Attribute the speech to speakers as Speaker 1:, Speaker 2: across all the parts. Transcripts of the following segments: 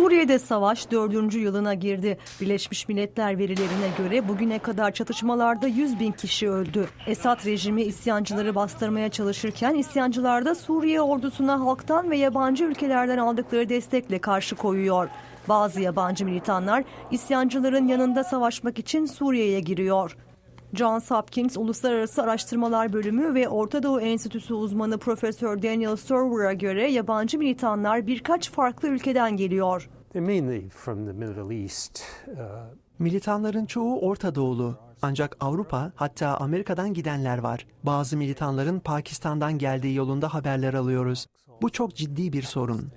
Speaker 1: Suriye'de savaş dördüncü yılına girdi. Birleşmiş Milletler verilerine göre bugüne kadar çatışmalarda 100 bin kişi öldü. Esad rejimi isyancıları bastırmaya çalışırken isyancılar da Suriye ordusuna halktan ve yabancı ülkelerden aldıkları destekle karşı koyuyor. Bazı yabancı militanlar isyancıların yanında savaşmak için Suriye'ye giriyor. Johns Hopkins Uluslararası Araştırmalar Bölümü ve Orta Doğu Enstitüsü uzmanı Profesör Daniel Serwer'a göre yabancı militanlar birkaç farklı ülkeden geliyor.
Speaker 2: They're mainly from the Middle East. Uh,
Speaker 3: Militanların çoğu Orta Doğulu. Ancak Avrupa hatta Amerika'dan gidenler var. Bazı militanların Pakistan'dan geldiği yolunda haberler alıyoruz. Bu çok ciddi bir sorun.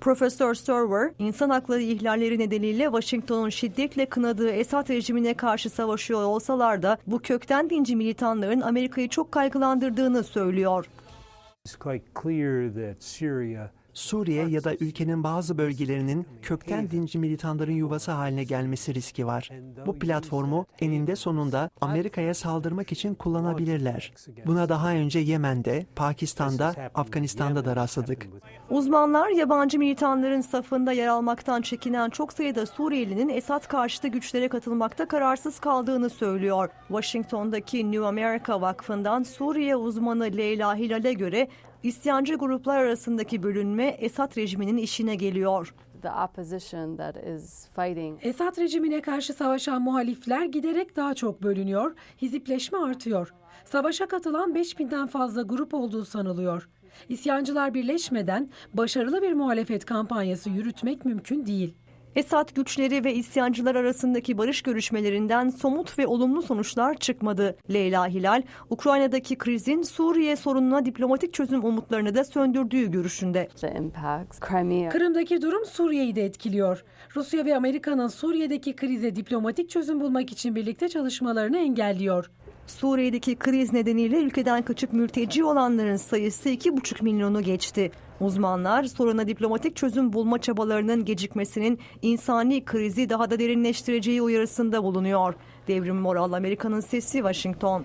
Speaker 1: Profesör Serwer, insan hakları ihlalleri nedeniyle Washington'un şiddetle kınadığı Esad rejimine karşı savaşıyor olsalar da bu kökten dinci militanların Amerika'yı çok kaygılandırdığını söylüyor.
Speaker 2: it's quite clear that Syria
Speaker 3: Suriye ya da ülkenin bazı bölgelerinin kökten dinci militanların yuvası haline gelmesi riski var. Bu platformu eninde sonunda Amerika'ya saldırmak için kullanabilirler. Buna daha önce Yemen'de, Pakistan'da, Afganistan'da da rastladık.
Speaker 1: Uzmanlar yabancı militanların safında yer almaktan çekinen çok sayıda Suriyelinin Esad karşıtı güçlere katılmakta kararsız kaldığını söylüyor. Washington'daki New America Vakfı'ndan Suriye uzmanı Leyla Hilal'e göre isyancı gruplar arasındaki bölünme Esad rejiminin işine geliyor.
Speaker 4: Esad rejimine karşı savaşan muhalifler giderek daha çok bölünüyor, hizipleşme artıyor. Savaşa katılan 5000'den fazla grup olduğu sanılıyor. İsyancılar birleşmeden başarılı bir muhalefet kampanyası yürütmek mümkün değil.
Speaker 1: Esad güçleri ve isyancılar arasındaki barış görüşmelerinden somut ve olumlu sonuçlar çıkmadı. Leyla Hilal, Ukrayna'daki krizin Suriye sorununa diplomatik çözüm umutlarını da söndürdüğü görüşünde.
Speaker 4: Kırım'daki durum Suriye'yi de etkiliyor. Rusya ve Amerika'nın Suriye'deki krize diplomatik çözüm bulmak için birlikte çalışmalarını engelliyor.
Speaker 1: Suriye'deki kriz nedeniyle ülkeden kaçıp mülteci olanların sayısı 2,5 milyonu geçti. Uzmanlar soruna diplomatik çözüm bulma çabalarının gecikmesinin insani krizi daha da derinleştireceği uyarısında bulunuyor. Devrim Moral Amerika'nın sesi Washington.